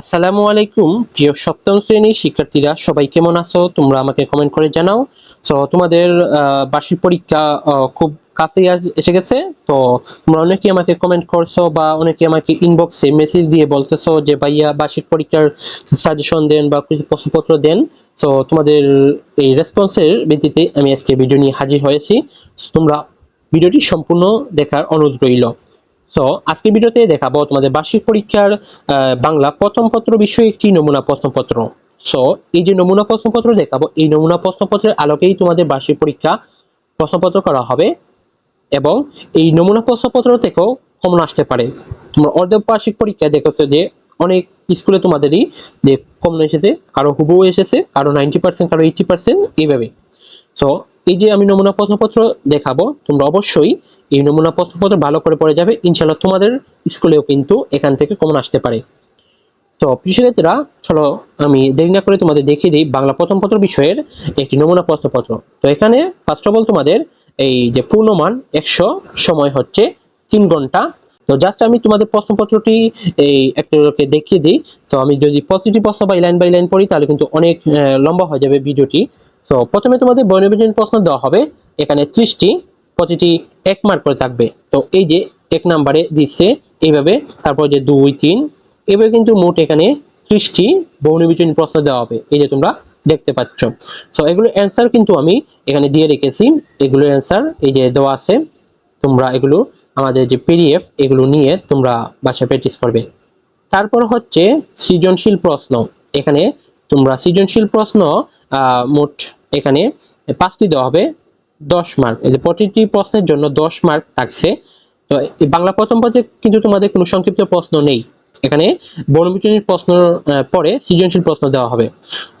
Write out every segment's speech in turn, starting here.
আসসালামু আলাইকুম, প্রিয় সপ্তম শ্রেণির শিক্ষার্থীরা, সবাই কেমন আছো? তোমরা আমাকে কমেন্ট করে জানাও। তো তোমাদের বার্ষিক পরীক্ষা খুব কাছেই এসে গেছে। তো, তোমরা অনেকে আমাকে কমেন্ট করছ বা অনেকে আমাকে ইনবক্সে মেসেজ দিয়ে বলতেছো যে, ভাইয়া, বার্ষিক পরীক্ষার সাজেশন দেন বা কিছু প্রশ্নপত্র দেন। তো তোমাদের এই রেসপন্সের ভিত্তিতে আমি আজকে ভিডিও নিয়ে হাজির হয়েছি। তোমরা ভিডিওটি সম্পূর্ণ দেখার অনুরোধ রইল। সো আজকের ভিডিওতে দেখাবো তোমাদের বার্ষিক পরীক্ষার বাংলা প্রথম পত্র বিষয়ে একটি নমুনা প্রশ্নপত্র সো এই যে নমুনা প্রশ্নপত্র দেখাবো, এই নমুনা প্রশ্নপত্রের আলোকেই তোমাদের বার্ষিক পরীক্ষা প্রশ্নপত্র করা হবে এবং এই নমুনা প্রশ্নপত্র থেকেও কমন আসতে পারে। তোমরা অর্ধ বার্ষিক পরীক্ষায় দেখেছ যে অনেক স্কুলে তোমাদেরই যে কমন এসেছে, কারও হুবহু এসেছে, কারও নাইনটি পার্সেন্ট কারও এইটি পার্সেন্ট এইভাবে সো এই যে আমি নমুনা প্রশ্নপত্র দেখাবো, তোমরা অবশ্যই এই নমুনা প্রশ্নপত্র ভালো করে পড়ে যাবে। ইনশাল্লাহ তোমাদের স্কুলেও কিন্তু এখান থেকে কমন আসতে পারে। তো, প্রিয় চলো আমি দেরি না করে তোমাদের দেখিয়ে দিই বাংলা প্রথম পত্র বিষয়ের একটি নমুনা প্রশ্নপত্র। তো, এখানে ফার্স্ট অফ অল তোমাদের এই যে পূর্ণমান একশো সময় হচ্ছে তিন ঘণ্টা। তো জাস্ট আমি তোমাদের প্রশ্নপত্রটি এই একটুকে দেখিয়ে দিই। তো, আমি যদি পজিটিভ প্রশ্ন বাই লাইন বাই লাইন পড়ি, তাহলে কিন্তু অনেক লম্বা হয়ে যাবে ভিডিওটি। তো প্রথমে তোমাদের বর্ণবিজন প্রশ্ন দেওয়া হবে। এখানে ত্রিশটি, প্রতিটি এক মার্ক করে থাকবে। তো এই যে এক নাম্বারে দিচ্ছে, এইভাবে তারপর যে দুই, তিন, এবার কিন্তু মোট এখানে ত্রিশটি বহুনির্বাচনী প্রশ্ন দেওয়া হবে। এই যে তোমরা দেখতে পাচ্ছ। তো এগুলো অ্যান্সার কিন্তু আমি এখানে দিয়ে রেখেছি। এগুলো অ্যান্সার এই যে দেওয়া আছে। তোমরা এগুলো, আমাদের যে পিডিএফ এগুলো নিয়ে তোমরা বাসায় প্র্যাকটিস করবে। তারপর হচ্ছে সৃজনশীল প্রশ্ন। এখানে তোমরা সৃজনশীল প্রশ্ন মোট এখানে পাঁচটি দেওয়া হবে, দশ মার্ক এই যে প্রতিটি প্রশ্নের জন্য দশ মার্ক থাকছে। তো বাংলা প্রথম পর্যায়ে কিন্তু তোমাদের কোনো সংক্ষিপ্ত প্রশ্ন নেই। এখানে বর্ণবিচনীর প্রশ্ন পরে সৃজনশীল প্রশ্ন দেওয়া হবে।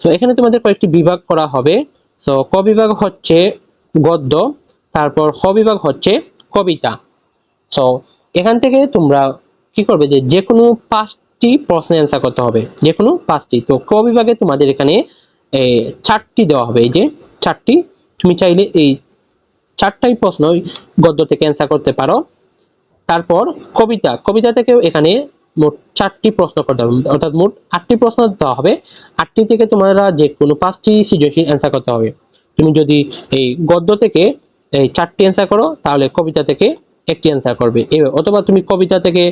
তো এখানে তোমাদের কয়েকটি বিভাগ করা হবে। তো ক বিভাগ হচ্ছে গদ্য, তারপর খ বিভাগ হচ্ছে কবিতা। সো এখান থেকে তোমরা কি করবে যে যে কোনো পাঁচটি প্রশ্নের অ্যান্সার করতে হবে। যে কোনো পাঁচটি। তো ক বিভাগে তোমাদের এখানে চারটি দেওয়া হবে, এই যে চারটি। তুমি চাইলে এই চারটাই প্রশ্ন গদ্য থেকে অ্যান্সার করতে পারো। তারপর কবিতা কবিতা থেকেও এখানে মোট চারটি প্রশ্ন করতে হবে। অর্থাৎ মোট আটটি প্রশ্ন দেওয়া হবে। আটটি থেকে তোমরা যে কোনো পাঁচটি সৃজনশীল অ্যান্সার করতে হবে। তুমি যদি এই গদ্য থেকে এই চারটি অ্যান্সার করো, তাহলে কবিতা থেকে একটি অ্যান্সার করবে। এবার অথবা তুমি কবিতা থেকে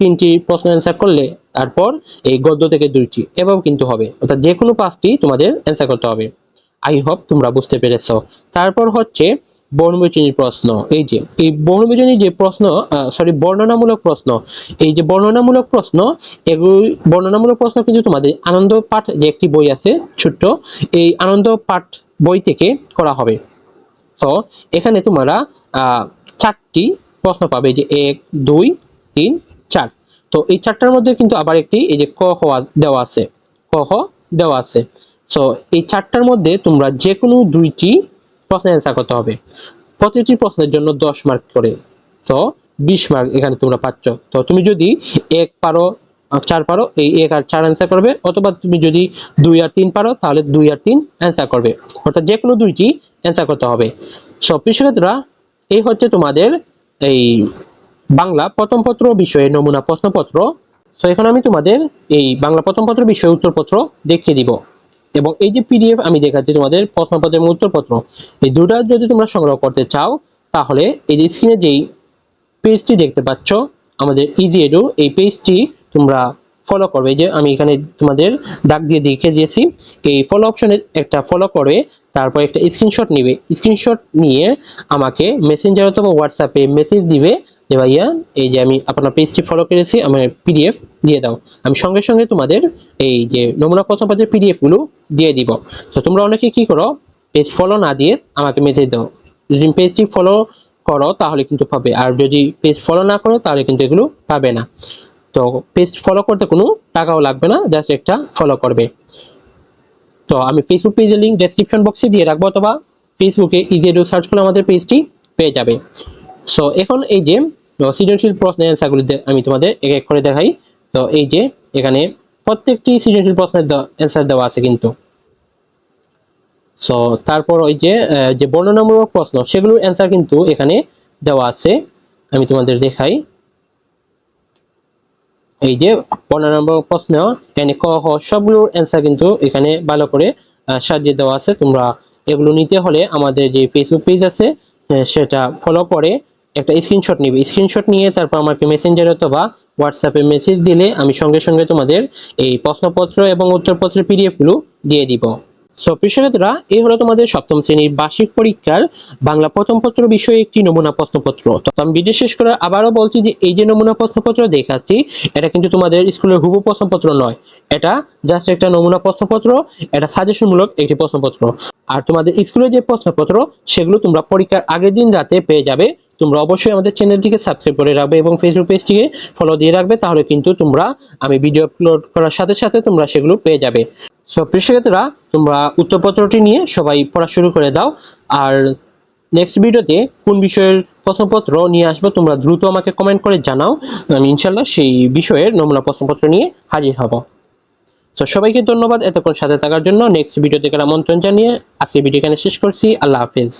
তিনটি প্রশ্ন অ্যান্সার করলে, তারপর এই গদ্য থেকে দুইটি এভাবেও কিন্তু হবে। অর্থাৎ যে কোনো পাঁচটি তোমাদের অ্যান্সার করতে হবে। আই হোপ তোমরা বুঝতে পেরেছ। তারপর হচ্ছে বর্ণবিচনীর প্রশ্ন। এই যে, এই বর্ণবিচনীর যে প্রশ্ন সরি বর্ণনামূলক প্রশ্ন, এই যে বর্ণনামূলক প্রশ্ন এগুলি বর্ণনামূলক প্রশ্ন কিন্তু তোমাদের আনন্দ পাঠ যে একটি বই আছে, ছোট্ট, এই আনন্দ পাঠ বই থেকে করা হবে। তো, এখানে তোমরা চারটি প্রশ্ন পাবে যে এক, দুই, তিন, চার। তো এই চারটার মধ্যে কিন্তু আবার একটি এই যে ক, খ দেওয়া আছে। ক, খ দেওয়া আছে। সো এই চারটার মধ্যে তোমরা যে কোনো দুইটি প্রশ্নের অ্যান্সার করতে হবে। প্রতিটি প্রশ্নের জন্য দশ মার্ক করে। তো বিশ মার্ক এখানে তোমরা পাচ্ছ। তো তুমি যদি এক পারো, চার পারো, এই এক আর চার অ্যান্সার করবে। অথবা তুমি যদি দুই আর তিন পারো, তাহলে দুই আর তিন অ্যান্সার করবে। অর্থাৎ যে কোনো দুইটি অ্যান্সার করতে হবে। সব শিক্ষার্থীরা এই হচ্ছে তোমাদের এই বাংলা প্রথম পত্র বিষয়ে নমুনা প্রশ্নপত্র। তো এখন আমি তোমাদের এই বাংলা প্রথম পত্র বিষয়ে উত্তরপত্র দেখিয়ে দিব। এবং এই যে পিডিএফ আমি দেখাচ্ছি তোমাদের প্রশ্নপত্র এবং উত্তরপত্র, এই দুটা যদি তোমরা সংগ্রহ করতে চাও, তাহলে এই যে স্ক্রিনে যেই পেজটি দেখতে পাচ্ছ, আমাদের ইজি এডু এই পেজটি তোমরা ফলো করবে। যে আমি এখানে তোমাদের দাগ দিয়ে দেখে দিয়েছি। এই ফলো অপশনে একটা ফলো করে, তারপর একটা স্ক্রিনশট নিবে। স্ক্রিনশট নিয়ে আমাকে মেসেঞ্জার অথবা হোয়াটসঅ্যাপে মেসেজ দিবে যে, ভাইয়া, এই যে আমি আপনার পেজটি ফলো করেছি, আমার পিডিএফ দিয়ে দাও। আমি সঙ্গে সঙ্গে তোমাদের এই যে নমুনা প্রশ্নপত্রের পিডিএফগুলো দিয়ে দিব। তো তোমরা অনেকে কি করো পেজ ফলো না দিয়ে আমাকে মেসেজ দাও। যদি পেজটি ফলো করো, তাহলে কিন্তু পাবে। আর যদি পেজ ফলো না করো, তাহলে কিন্তু এগুলো পাবে না। তো পেজ ফলো করতে কোনো টাকাও লাগবে না জাস্ট একটা ফলো করবে। তো আমি ফেসবুক পেজের লিঙ্ক ডেসক্রিপশন বক্সে দিয়ে রাখব, অথবা ফেসবুকে ইজি এডু সার্চ করলে আমাদের পেজটি পেয়ে যাবে। সো এখন এই যে সৃজনশীল প্রশ্নের অ্যান্সারগুলি আমি তোমাদের এক এক করে দেখাই। তো এই যে, এখানে প্রত্যেকটি সৃজনশীল প্রশ্নের অ্যান্সার দেওয়া আছে কিন্তু। সো তারপর ওই যে যে বর্ণনামূলক প্রশ্ন, সেগুলোর অ্যান্সার কিন্তু এখানে দেওয়া আছে। আমি তোমাদের দেখাই। এই যে পনেরো নম্বর প্রশ্ন, এখানে ক খ সবগুলোর অ্যান্সার কিন্তু এখানে ভালো করে সাজিয়ে দেওয়া আছে। তোমরা এগুলো নিতে হলে আমাদের যে ফেসবুক পেজ আছে সেটা ফলো করে একটা স্ক্রিনশট নিবে। স্ক্রিনশট নিয়ে তারপর আমাকে মেসেঞ্জার অথবা হোয়াটসঅ্যাপে মেসেজ দিলে আমি সঙ্গে সঙ্গে তোমাদের এই প্রশ্নপত্র এবং উত্তরপত্রের পিডিএফগুলো দিয়ে দিব। সো কৃষকেরা এই হলো তোমাদের সপ্তম শ্রেণির বার্ষিক পরীক্ষার বাংলা প্রথম পত্র বিষয়ে একটি নমুনা প্রশ্নপত্র। তো আমি ভিডিও শেষ করে আবারও বলছি যে, এই যে নমুনা প্রশ্নপত্র দেখাচ্ছি, এটা কিন্তু তোমাদের স্কুলের হুবু প্রশ্নপত্র নয়। এটা জাস্ট একটা নমুনা প্রশ্নপত্র, এটা সাজেশনমূলক একটি প্রশ্নপত্র। আর তোমাদের স্কুলের যে প্রশ্নপত্র, সেগুলো তোমরা পরীক্ষার আগের দিন রাতে পেয়ে যাবে। তোমরা অবশ্যই আমাদের চ্যানেলটিকে সাবস্ক্রাইব করে রাখবে এবং ফেসবুক পেজটিকে ফলো দিয়ে রাখবে, তাহলে কিন্তু তোমরা, আমি ভিডিও আপলোড করার সাথে সাথে তোমরা সেগুলো পেয়ে যাবে। সো প্রেক্ষার্থীরা তোমরা উত্তরপত্রটি নিয়ে সবাই পড়া শুরু করে দাও। আর নেক্সট ভিডিওতে কোন বিষয়ের প্রশ্নপত্র নিয়ে আসব, তোমরা দ্রুত আমাকে কমেন্ট করে জানাও। আমি ইনশাল্লাহ সেই বিষয়ের নমুনা প্রশ্নপত্র নিয়ে হাজির হব। তো সবাইকে ধন্যবাদ এতক্ষণ সাথে থাকার জন্য। নেক্সট ভিডিও থেকে আমন্ত্রণ জানিয়ে আজকে ভিডিও এখানে শেষ করছি। আল্লাহ হাফেজ।